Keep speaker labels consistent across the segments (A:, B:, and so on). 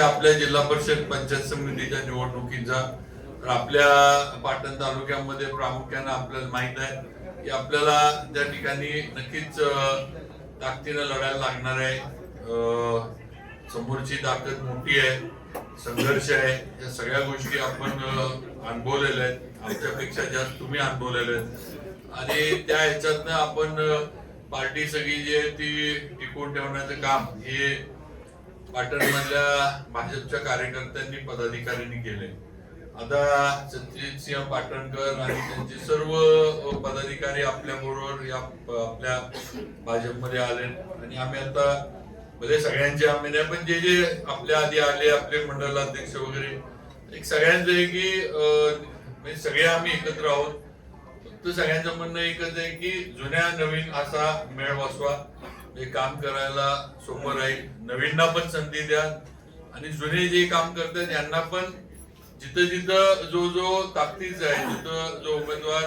A: आपल्या जिल्हा परिषद पंचायत समितीच्या निवडणुकीचा तर आपल्या पाटण तालुक्यामध्ये प्रामुख्यानं आपल्याला माहीत आहे की आपल्याला त्या ठिकाणी नक्कीच ताकदीनं लढायला लागणार आहे समोरची ताकद मोठी आहे संघर्ष आहे या सगळ्या गोष्टी आपण अनुभवलेल्या आहेत. आमच्यापेक्षा जास्त तुम्ही अनुभवलेल्या आहेत. आणि त्या ह्याच्यातनं आपण पार्टी सगळी जी आहे ती टिकवून ठेवण्याचं काम हे पाटणमधल्या भाजपच्या कार्यकर्त्यांनी पदाधिकाऱ्यांनी केले. आता सत्यजित सिंह पाटणकर आणि त्यांचे सर्व पदाधिकारी आपल्या बरोबर या आपल्या भाजपमध्ये आले. आणि आम्ही आता भले सगळ्यांचे आम्ही नाही पण जे जे आपल्या आधी आले आपले मंडलाध्यक्ष वगैरे एक सगळ्यांचं आहे की म्हणजे सगळे आम्ही एकत्र आहोत. फक्त सगळ्यांचं म्हणणं एकच आहे की जुन्या नवीन असा मेळ बसवा हे काम करायला सोपं राहील नवीनना पण संधी द्या. आणि जुने जे काम करतात यांना पण जिथं जिथं जो जो ताकदीचा आहे तिथं जो उमेदवार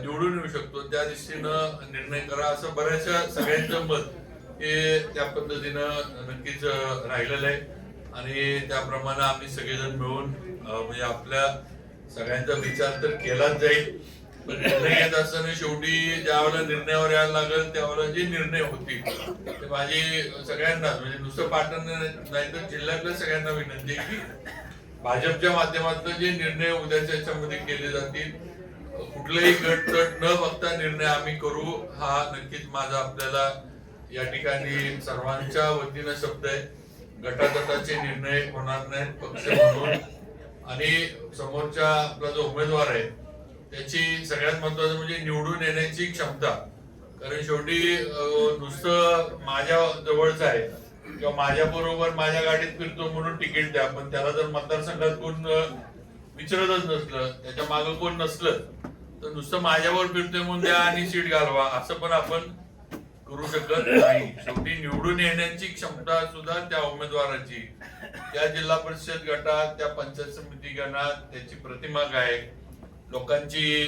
A: निवडून येऊ शकतो त्या दिशेनं निर्णय करा. असं बऱ्याचशा सगळ्यांचं मत हे त्या पद्धतीनं नक्कीच राहिलेलं आहे. आणि त्याप्रमाणे आम्ही सगळेजण मिळून म्हणजे आपल्या सगळ्यांचा विचार तर केलाच जाईल. निर्णय घेत असताना शेवटी ज्यावेळेला निर्णयावर यायला लागेल त्यावेळेला जे निर्णय होतील ते माझी सगळ्यांना म्हणजे नुसतं पाटण नाही तर जिल्ह्यातल्या सगळ्यांना विनंती आहे की भाजपच्या माध्यमातून जे निर्णय उद्याच्या याच्यामध्ये केले जातील कुठलेही गट तट न बघता निर्णय आम्ही करू हा नक्कीच माझा आपल्याला या ठिकाणी सर्वांच्या वतीनं शब्द आहे. गटातटाचे निर्णय होणार नाहीत पक्ष म्हणून. आणि समोरच्या आपला जो उमेदवार आहे त्याची सगळ्यात महत्वाचं म्हणजे निवडून येण्याची क्षमता. कारण शेवटी नुसतं माझ्या जवळच आहे किंवा माझ्या बरोबर माझ्या गाडीत फिरतो म्हणून तिकीट द्या पण त्याला जर मतदारसंघात कोण विचारतच नसलं त्याच्या मागं कोण नसलं तर नुसतं माझ्यावर फिरतोय म्हणून द्या आणि सीट घालवा असं पण आपण करू शकत नाही. शेवटी निवडून येण्याची क्षमता सुद्धा त्या उमेदवाराची. त्या जिल्हा परिषद गटात त्या पंचायत समिती गणात त्याची प्रतिमा काय? आहे, लोकांची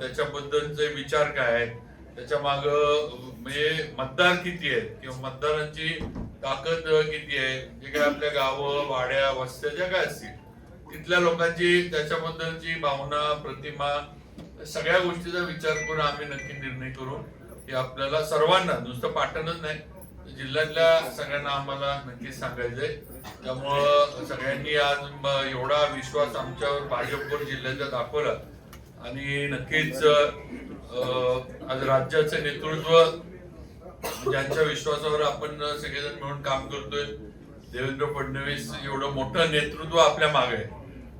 A: त्याच्याबद्दलचे विचार काय आहेत? त्याच्या माग म्हणजे मतदार किती आहेत? किंवा मतदारांची ताकद किती आहे? जे काय आपल्या गावं वाड्या वस्त्या ज्या काय असतील तिथल्या लोकांची त्याच्याबद्दलची भावना प्रतिमा सगळ्या गोष्टीचा विचार करून आम्ही नक्की निर्णय करू की आपल्याला सर्वांना नुसतं पाटणच नाही जिल्ह्यातल्या सगळ्यांना आम्हाला नक्कीच सांगायचंय त्यामुळं सगळ्यांनी आज एवढा विश्वास आमच्यावर भाजपवर जिल्ह्याचा दाखवला. आणि नक्कीच आज राज्याचं नेतृत्व ज्यांच्या विश्वासावर आपण सगळेजण मिळून काम करतोय देवेंद्र फडणवीस एवढं मोठं नेतृत्व आपल्या मागे आहे.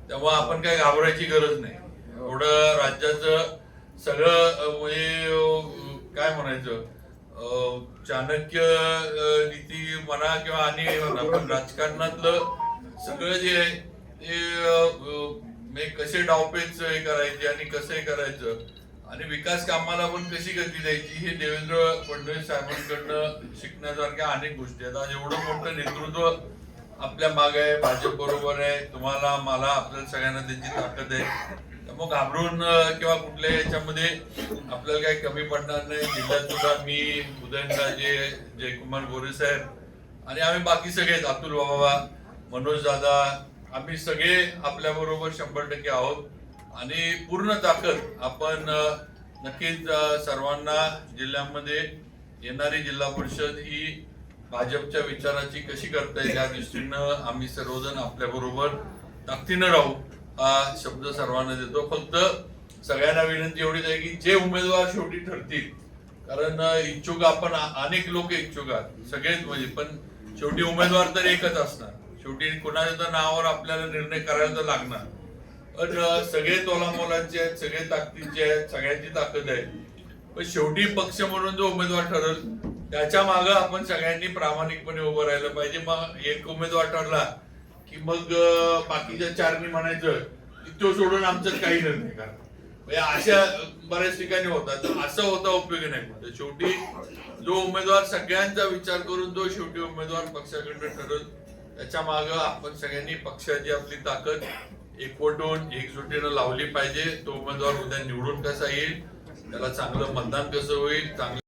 A: त्यामुळे आपण काय घाबरायची गरज नाही. एवढं राज्याचं सगळं म्हणजे काय म्हणायचं? चाणक्य नीती म्हणा किंवा आणि म्हणा पण राजकारणातलं सगळं जे आहे ते म्हणजे कसे डावपेच हे करायचे आणि कसं हे करायचं आणि विकास कामाला पण कशी गती द्यायची हे देवेंद्र फडणवीस साहेबांकडनं शिकण्यासारख्या अनेक गोष्टी आहेत. आज एवढं मोठं नेतृत्व आपल्या मागे आहे भाजप बरोबर आहे. तुम्हाला मला आपल्या सगळ्यांना त्यांची ताकद आहे. मग घाबरून किंवा कुठल्या याच्यामध्ये आपल्याला काही कमी पडणार नाही. जिल्ह्यात सुद्धा मी उदयनराजे जयकुमार गोरे साहेब आणि आम्ही बाकी सगळेच अतुल बाबा मनोज दादा आम्ही सगळे आपल्या बरोबर शंभर टक्के आहोत. आणि पूर्ण ताकद आपण नक्कीच सर्वांना जिल्ह्यामध्ये येणारी जिल्हा परिषद ही भाजपच्या विचाराची कशी करता येईल या दृष्टीनं आम्ही सर्वजण आपल्या बरोबर ताकदीनं राहू. हा शब्द सर्वांना देतो. फक्त सगळ्यांना विनंती एवढीच आहे की जे उमेदवार शेवटी ठरतील. कारण इच्छुक आपण अनेक लोक इच्छुक आहात. सगळेच म्हणजे पण शेवटी उमेदवार तर एकच असणार. शेवटी कोणाच्या तर नावावर आपल्याला निर्णय करायला तर लागणार. पण सगळे तोलामोलांचे आहेत सगळे ताकदीचे आहेत सगळ्यांची ताकद आहे. पण शेवटी पक्ष म्हणून जो उमेदवार ठरल त्याच्या मागं आपण सगळ्यांनी प्रामाणिकपणे उभं राहिलं पाहिजे. मग एक उमेदवार ठरला की मग बाकीच्या चारनी म्हणायचं की तो सोडून आमचं काही नाही म्हणजे अशा बऱ्याच ठिकाणी होतात. असं होता उपयोगी नाही म्हणजे शेवटी जो उमेदवार सगळ्यांचा विचार करून जो शेवटी उमेदवार पक्षाकडनं ठरत त्याच्या माग आपण सगळ्यांनी पक्षाची आपली ताकद एकवटून एकजुटीनं लावली पाहिजे. तो उमेदवार उद्या निवडून कसा येईल त्याला चांगलं मतदान कसं होईल चांगलं